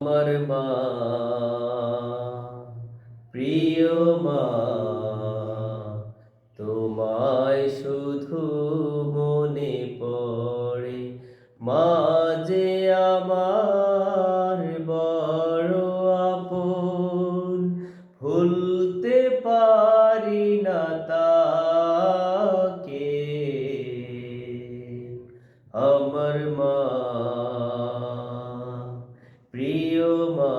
আমার মা প্রিয় মা তোমায় শুধু মনে পড়ে। মা প্রিয় মা,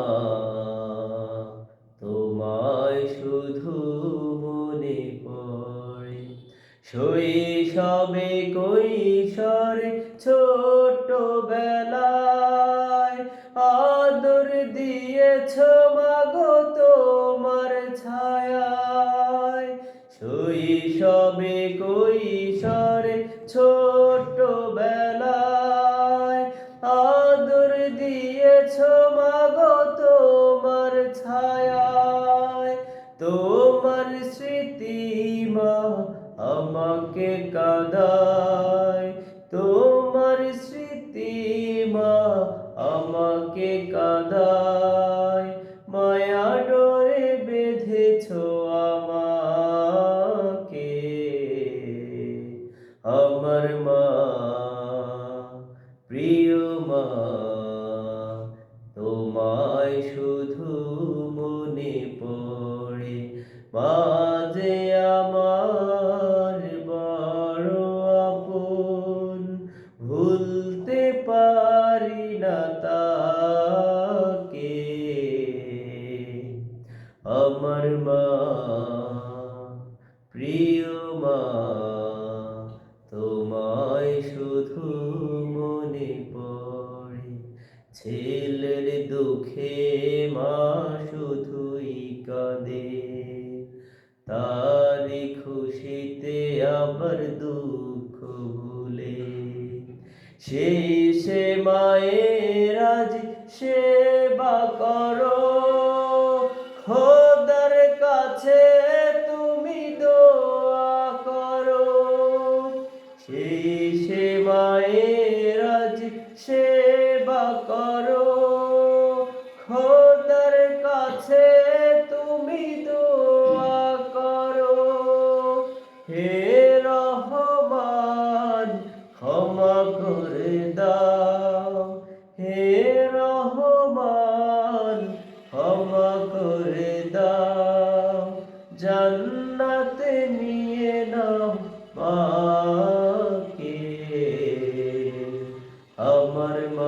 তোমায় শুধু মনে পড়ে। শৈশবে কৈশোরে ছোট বেলায় আদর দিয়েছ মাগো তোমার ছায়ায়। শৈশবে তোমার স্মৃতি মা আমাকে কাদায়। তোমার স্মৃতি মা আমাকে কাদায়। মায়া ডোরে বেঁধেছ আমাকে। আমার মা মা যে আমার বড় আপন, ভুলতে পারি না তাকে। আমার মা, প্রিয় মা, তোমায় শুধু মনে পড়ে, ছেলের দুঃখে মা কাঁদে তারি খুশিতে আবার দুঃখ ভুলে। সেই সে মায়ের সেবা করো। খোদার কাছে তুমি দোয়া করো। সেই জান্নাতে নিয়ে নাও মাকে। আমার মা